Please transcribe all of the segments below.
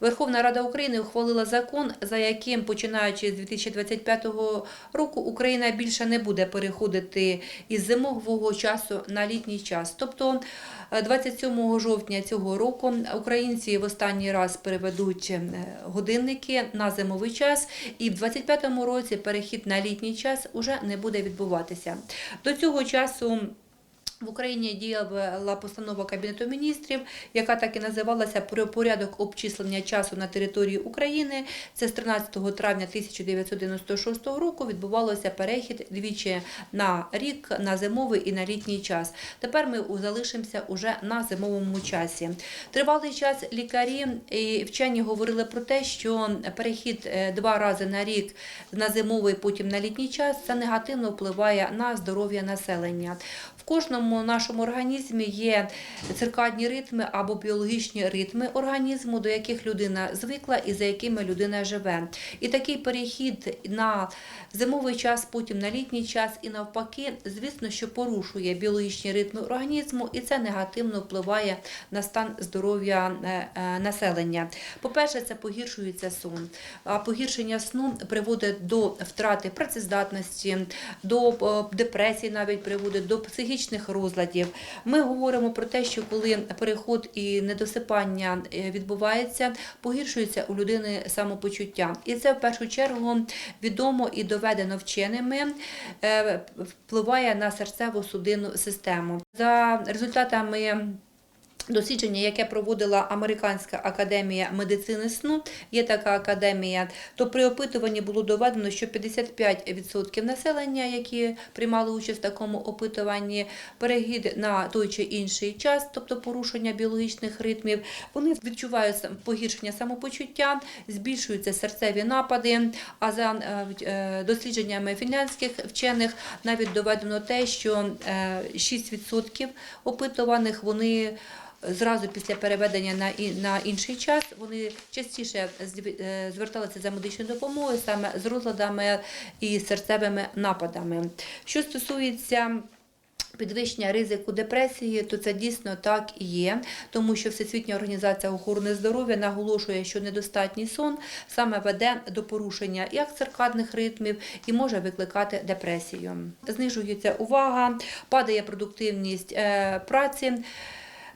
Верховна Рада України ухвалила закон, за яким, починаючи з 2025 року, Україна більше не буде переходити із зимового часу на літній час. Тобто е, 27 жовтня цього року українці в останній раз переведуть е, годинники на зимовий час, і в 2025 році перехід на літній час уже не буде відбуватися. До цього часу. В Україні діяла постанова Кабінету міністрів, яка так і називалася про порядок обчислення часу на території України. Це з 13 травня 1996 року відбувалося перехід двічі на рік, на зимовий і на літній час. Тепер ми залишимося уже на зимовому часі. Тривалий час лікарі і вчені говорили про те, що перехід е, два рази на рік на зимовий, потім на літній час, це негативно впливає на здоров'я населення. Кожному нашому організмі є циркадні ритми або біологічні ритми організму, до яких людина звикла і за якими людина живе. І такий перехід на зимовий час, потім на літній час і навпаки, звісно, що порушує біологічні ритми організму, і це негативно впливає на стан здоров'я е, е, населення. По-перше, це погіршується сон. А погіршення сну приводить до втрати працездатності, до е, депресії, навіть приводить до психічних розладів. Ми говоримо про те, що коли переход і недосипання е, відбувається, погіршується у людини самопочуття. І це в першу чергу відомо і доведено вченими, е, впливає на серцево-судинну систему. За результатами Дослідження, яке проводила Американська академія медицини сну, є така академія, то при опитуванні було доведено, що 55% населення, які приймали участь в такому опитуванні, перехід на той чи інший час, тобто порушення біологічних ритмів, вони відчувають погіршення самопочуття, збільшуються серцеві напади. А за е, е, дослідженнями фінляндських вчених навіть доведено те, що е, 6% опитуваних вони зразу після переведення на, на інший час вони частіше е, зверталися за медичною допомогою саме з розладами і серцевими нападами. Що стосується Підвищення ризику депресії, то це дійсно так і є, тому що Всесвітня організація охорони здоров'я наголошує, що недостатній сон саме веде до порушення як циркадних ритмів і може викликати депресію. Знижується увага, падає продуктивність е, праці.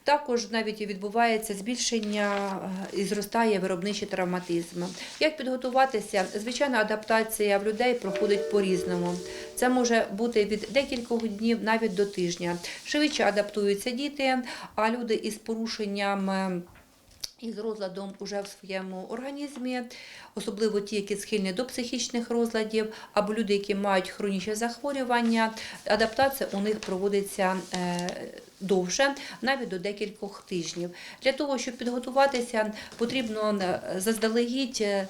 Також навіть відбувається збільшення е, і зростає виробничий травматизм. Як підготуватися? Звичайна адаптація в людей проходить по-різному. Це може бути від декількох днів навіть до тижня. Швидше адаптуються діти, а люди із порушенням. е, і з розладом уже в своєму організмі, особливо ті, які схильні до психічних розладів, або люди, які мають хронічне захворювання, адаптація у них проводиться е, довше, навіть до декількох тижнів. Для того, щоб підготуватися, потрібно е, заздалегідь. е,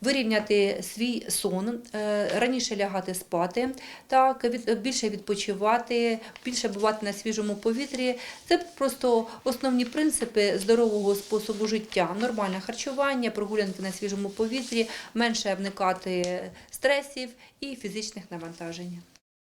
Вирівняти свій сон, е, раніше лягати спати, так більше відпочивати, більше бувати на свіжому повітрі. Це просто основні принципи здорового способу життя. Нормальне харчування, прогулянки на свіжому повітрі, менше вникати стресів і фізичних навантажень.